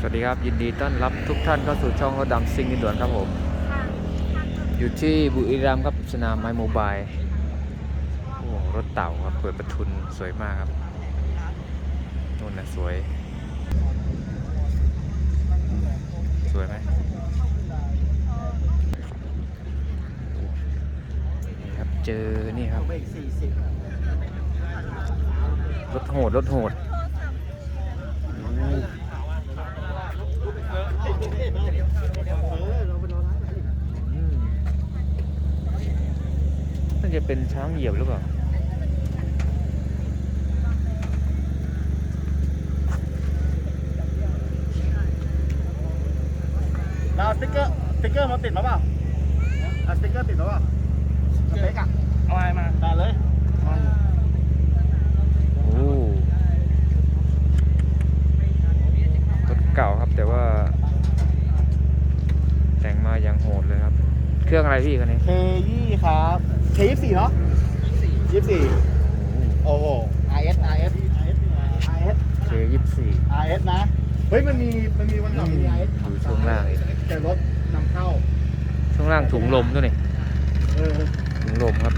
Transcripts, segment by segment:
สวัสดีครับ ยินดีต้อนรับทุกท่านเข้าสู่ช่องรถดำซิงดินด่วนครับผม อยู่ที่บุรีรัมย์ครับสนามไมโมบายโอ้รถเต่าครับเปิดประทุนสวยมากครับนู่นนะสวย สวยไหมนี่ครับเจอนี่ครับ รถโหด รถโหดโอ้ เราไปรอร้า นไหนอืมน่าจะเป็นช้างเหยียบหรือเปล่าเราสติ๊กเกอร์สติ๊กเกอร์มาติดมาเปล่าเอาสติ๊กเกอร์ติดมาเปล่าสเปกอะเอาอะไรมาได้เลยโอ้รถเก่าครับแต่ว่าแต่งมา อย่างโหดเลยครับ เครื่องอะไรพี่คันนี้เคยี่ครับเคยี่สี่เนาะยี่สี่โอ้โห RS RS RS เคยี่สี่ RS นะ เฮ้ยมันมีมันมีวันก่อนมี RS ดูช่วงล่างแต่รถนำเข้า ช่วงล่างถุงลมด้วยนี่เออถุงลมครับ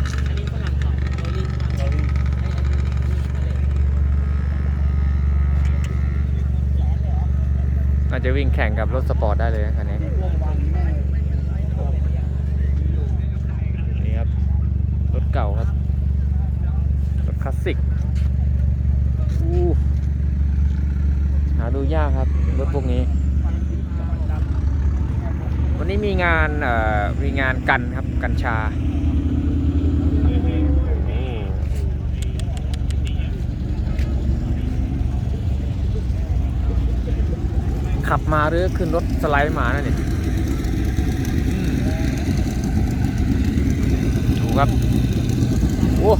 น่าจะวิ่งแข่งกับรถสปอร์ตได้เลยนะคันนี้วงวันแม่งนี่ครับ รถเก่าครับรถคลาสสิกอู้หาดูยากครับรถพวกนี้ วันนี้มีงานเอ่อมีงานกันครับกัญชาขับมาหรือขึ้นรถสไลด์มานั่นนี่ดูครับ โอ้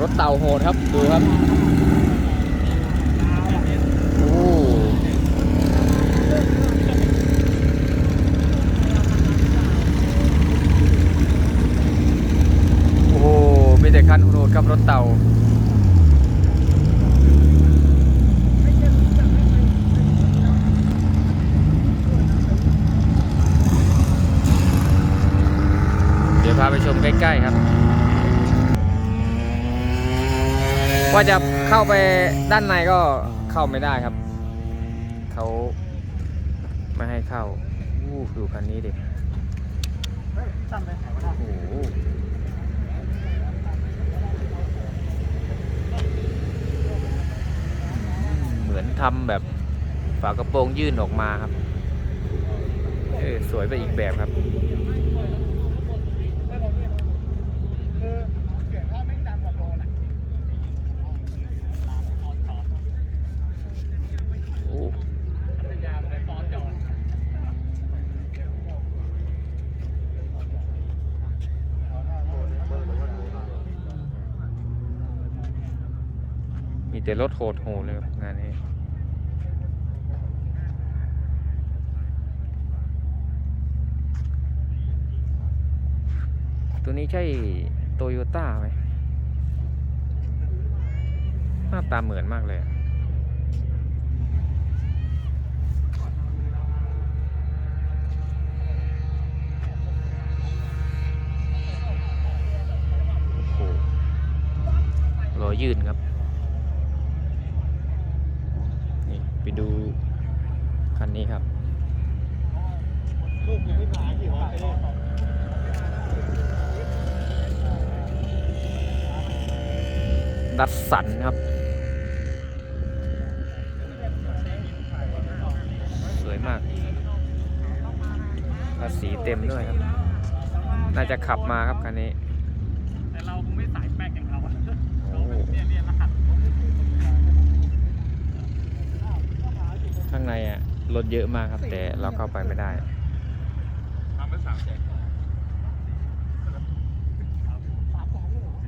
รถเต่าโหดครับ ดูครับ โอ้โอ้โหมีแต่คันโหดครับรถเต่าเดี๋ยวพาไปชมใกล้ ๆ ครับ ว่าจะเข้าไปด้านในก็เข้าไม่ได้ครับ เขาไม่ให้เข้าอู้ดูคันนี้ดิโอ้โหเหมือนทำแบบฝากระโปรงยื่นออกมาครับ เออสวยไปอีกแบบครับ คือเสียงท่อแม่งดังกว่าโดนอะ โอ้มี แต่รถโหดโหเลยครับงานนี้ตัวนี้ใช่โตโยต้าไหมหน้าตาเหมือนมากเลย ดัดสันครับ สวยมากภาษีเต็มด้วยครับ น่าจะขับมาครับคันนี้ แต่เราคงไม่สายแป๊กอย่างเขาอะโอ้เนี่ยเนี่ยรหัสข้างในอะรถเยอะมากครับ แต่เราเข้าไปไม่ได้ ทำเป็นสามแสน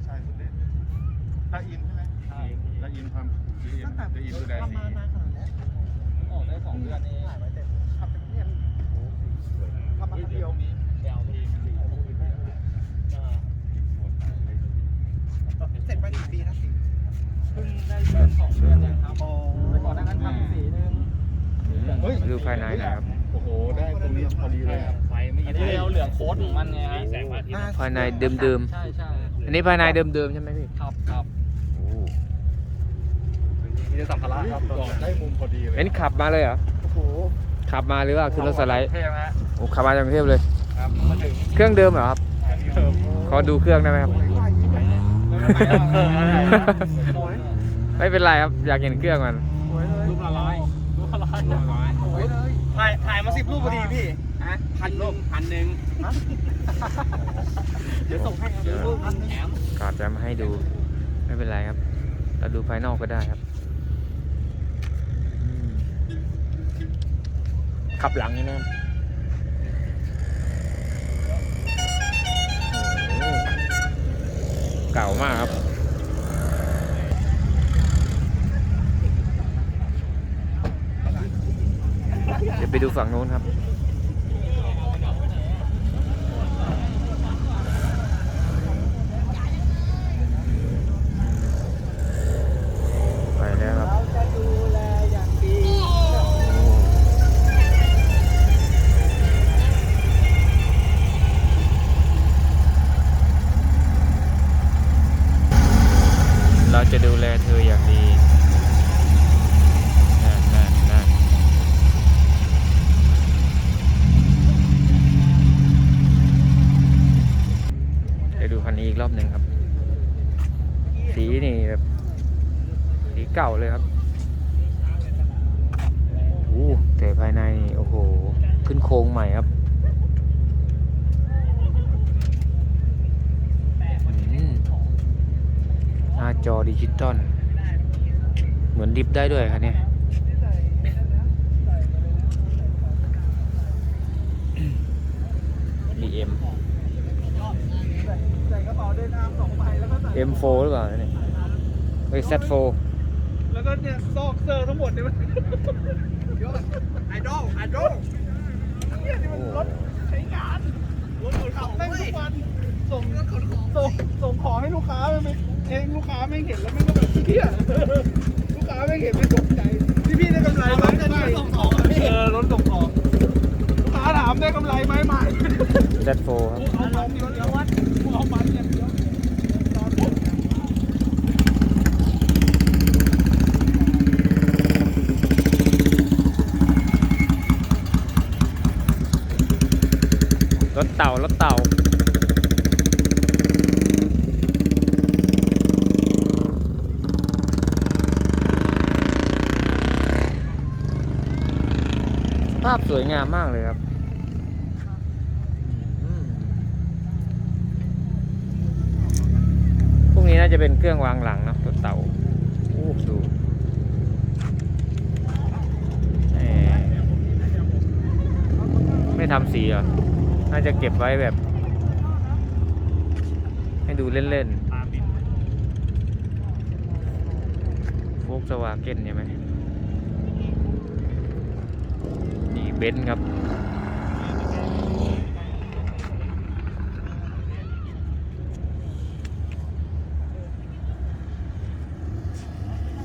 ใช่สุดเล่นตาอินใช่ไหมใช่ตาอินทำตาอินตาอินดูแลสี ออกได้สองเดือนเองทำเป็นเนี่ยทำมาเดียวมีเดียวมีเสร็จไปกี่ปีนะสี่เพิ่งได้เดือนสองเดือนเองครับแต่ก่อนหน้านั้นทำสีนึงเฮ้ยดูภายในหนะครับ โอ้โห ได้ตรงนี้พอดีเลยอะไฟไม่อันนี้เราเหลืองโค้ดของมันไงฮะแสงพระอาทิตย์ภายในเดิมใช่ใช่ๆอันนี้ภายในเดิมๆ ใช่ไหมพี่ ครับครับโอ้ มีสัมภาระครับจอดได้มุมพอดีเลยเห็นขับมาเลยเหรอโอ้โหขับมาหรือว่าขึ้นรถสไลด์เท่ไหมฮะโอ้ขับมาจากกรุงเทพเลย ครับมาถึงเครื่องเดิมเหรอครับขอดูเครื่องได้ไหมครับ ไม่เป็นไรครับอยากเห็นเครื่องมันรูปละร้อยรูปละร้อยถ่ายถ่ายมาสิบรูปพอดีพี่ฮะพันรูปพันหนึ่งเดี๋ยวส่งให้ครับรูปพันแถมกาจะมาให้ดูไม่เป็นไรครับเราดูภายนอกก็ได้ครับ ขับหลังนี่นะครับเก่ามากครับ เดี๋ยวไปดูฝั่งโน้นครับ ไปแล้วครับโอ้เราจะดูแลเธออย่างดีนั่นนั่นนั่นเดี๋ยวดูคันนี้อีกรอบหนึ่งครับ สีนี่แบบสีเก่าเลยครับโอ้แต่ภายในนี่โอ้โห ขึ้นโครงใหม่ครับอืมหน้าจอดิจิตอลเหมือนดิฟได้ด้วยครับเนี่ย BM ใส่กระเป๋าเดินทางสองใบแล้วก็ใส่ M4 หรือเปล่าเนี่ยเฮ้ย Z4 แล้วก็เนี่ยซอกเซอร์ทั้งหมดเนี่ยมันยอดไอดอลไอดอลเนี่ยนี่มันรถใช้งานรถขนของแม่งทุกวันส่งส่งส่งของให้ลูกค้ามันไม่เองลูกค้าไม่งเห็นแล้วแม่งก็แบบเฮียลูกค้าไม่งเห็นไม่ตกใจพี่พี่ได้กำไรไหมไม่ส่งของเออรถส่งของลูกค้าถามได้กำไรไหมไม่ Z4 ครับเอาลงเดียวเดียววัดเอามันอย่างเดียว รถเต่ารถเต่าภาพสวยงามมากเลยครับพวกนี้น่าจะเป็นเครื่องวางหลังนะรถเต่าโอ้ดูไม่ทำสีเหรอ น่าจะเก็บไว้แบบ ให้ดูเล่นๆโฟกสวาเก้นใช่ไหมนี่เบนซ์ครับ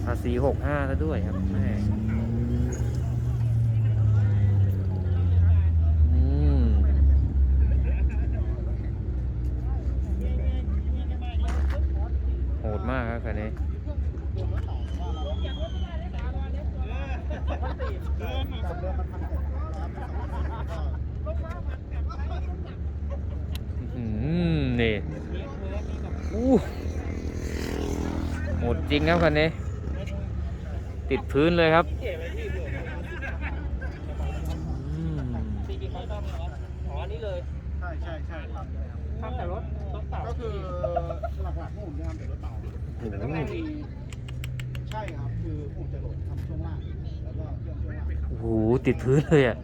ภาษีหกห้าแล้วด้วยครับแม่อืม โหดมากครับคันนี้ อืมนี่อู้โหด จริงครับคันนี้ ติดพื้นเลยครับอืมอ๋อนี่เลย ใช่ใช่ใช่ทำแต่รถรถเต่าก็คือหลักๆพวกผมจะทำแต่รถเต่าโอ้โหแล้วก็มีใช่ครับ คือผมจะโหลดทำช่วงล่างแล้วก็เครื่องช่วงล่างโอ้โหติดพื้นเลยอะ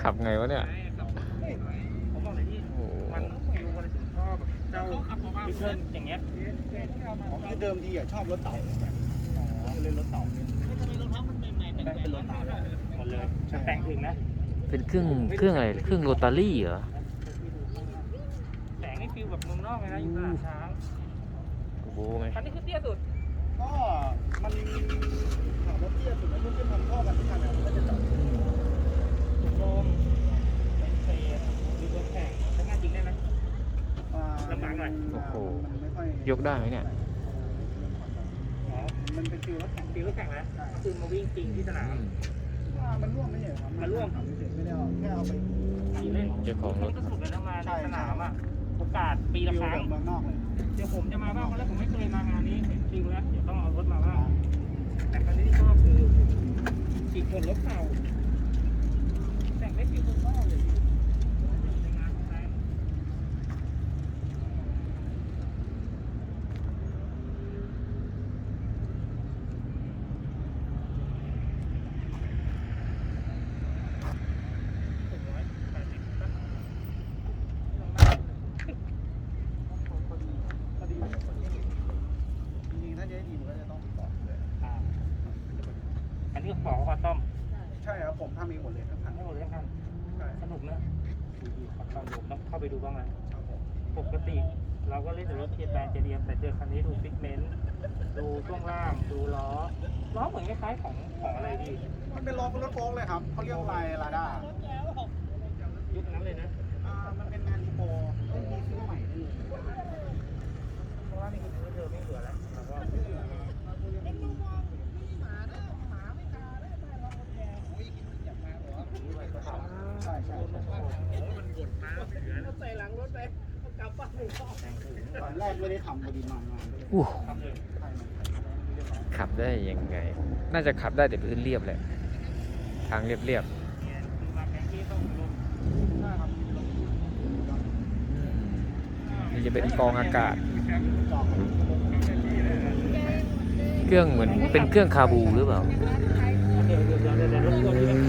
ขับไงวะเนี่ย ผมบอกเลยที่ โอ้โห มันฟิวคนถึงชอบแบบเจ้า พิเทิลอย่างเงี้ยอ๋อคือเดิมทีอะชอบรถเต่าแบบอ๋อเล่นรถเต่าแต่เป็นรถเต่าหมดเลยใช่แต่งถึงนะเป็นเครื่องเครื่องอะไรเครื่องโรตารี่เหรอแสงนี่ฟิวแบบเมืองนอกเลยนะอยู่ตลาดช้างโอ้โหไหมคันนี้คือเตี้ยสุดก็มันถามว่าเตี้ยสุดแล้วเพื่อนๆทำท่อกันทุกคันเนี่ยฟังหน่อย โอ้โหมันไม่ค่อยยกได้ไหมเนี่ยอ๋อมันเป็นฟิวรถแข่งฟิลรถแข่งแล้วก็คือมาวิ่งจริงที่สนาม มันร่วงไม่ใช่เหรอครับมันร่วงไม่ได้เอาแค่เอาไปขี่เล่นเจ้าของรถก็สุดเลยนะมาใช่ในสนามอะ โอกาสปีละครั้งฟิวแบบเมืองนอกเลยเดี๋ยวผมจะมาบ้างเพราะแล้วผมไม่เคยมางานนี้เห็นฟิลแล้ว เดี๋ยวต้องเอารถมาบ้างแต่ครั้งนี้ที่ชอบคือขี่คนรถเก่าแต่งได้ฟิลคนนอกเลยในงานของแรง จริงๆถ้าจะให้ดีมันก็จะต้องบอกเลย อ่า อันนี้ขอคอต้อมใช่ครับผมทำเองหมดเลยทั้งคันให้หมดเลยครับใช่สนุกนะดีๆขอต้อมผมต้องเข้าไปดูบ้างนะครับผมปกติ เราก็เล่นแต่รถเทียร์แบนเจเดียมแต่เจอคันนี้ดูฟิกเมนต์ดูช่วงล่างดูล้อล้อเหมือนคล้ายๆของของอะไรดีมันเป็นล้อเป็นรถโฟล์กเลยครับเขาเรียกลายลาด้ายุคนั้นเลยนะอ่ามันเป็นงานอีโปไม่มีซื้อใหม่นี่เพราะว่านี่คือเธอไม่เหลือแล้วเราก็ ใช่ใช่ใช่ ใส่หลังรถไปกลับบ้านเลยแตอนแรกไม่ได้ทำพอดีมางานอู้ขับได้ยังไง น่าจะขับได้แต่พื้นเรียบแหละ ทางเรียบเนี่ยคือมาแข่งที่ต้องลงใช่ครับๆนี่จะเป็นกองอากาศ เครื่องเหมือนเป็นเครื่องคาบูหรือเปล่า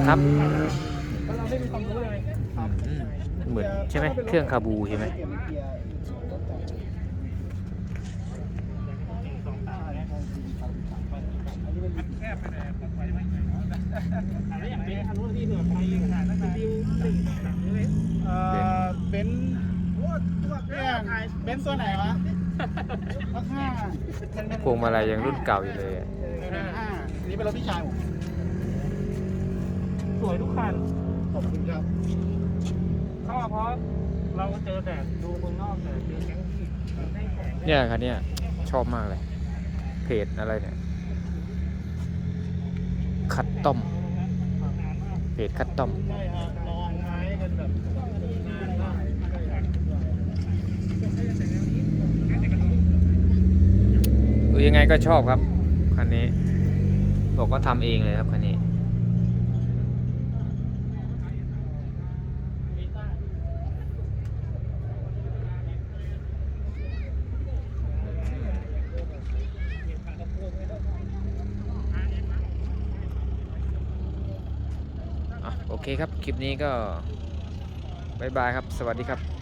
ครับเพราะเราไม่มีความรู้เลยอืมเหมือนใช่ไหมเครื่องคาบูใช่ไหม เกียร์เกียร์รถจอง หนึ่งสองสามเนี่ย อันนี้เป็น แคบไปเลยปลอดภัยไม่ไงแล้วอย่างเป็นคันนู้นที่เผื่อใครขนาดนั้นดิวหนึ่งสามเลยเอ่อเบนซ์เนี่ยเบนซ์ตัวไหนวะราคาพวงมาลัยยังรุ่นเก่าอยู่เลยอะหนึ่งห้าอันนี้เป็นรถพี่ชายผมสวยทุกคันขอบคุณครับเข้ามาเพราะเราเจอแต่ดูเมืองนอกแต่เจอแก๊งที่ได้แข่งเนี่ยคันเนี้ยชอบมากเลย เพจอะไรเนี่ย คัดต้อมเพจคัดต้อมใช่ครับลองไม้กันแบบนานมากดูยังไงก็ชอบครับคันนี้ บอกว่าทำเองเลยครับคันนี้ อะโอเค ครับ คลิปนี้ก็บายบายครับ สวัสดีครับ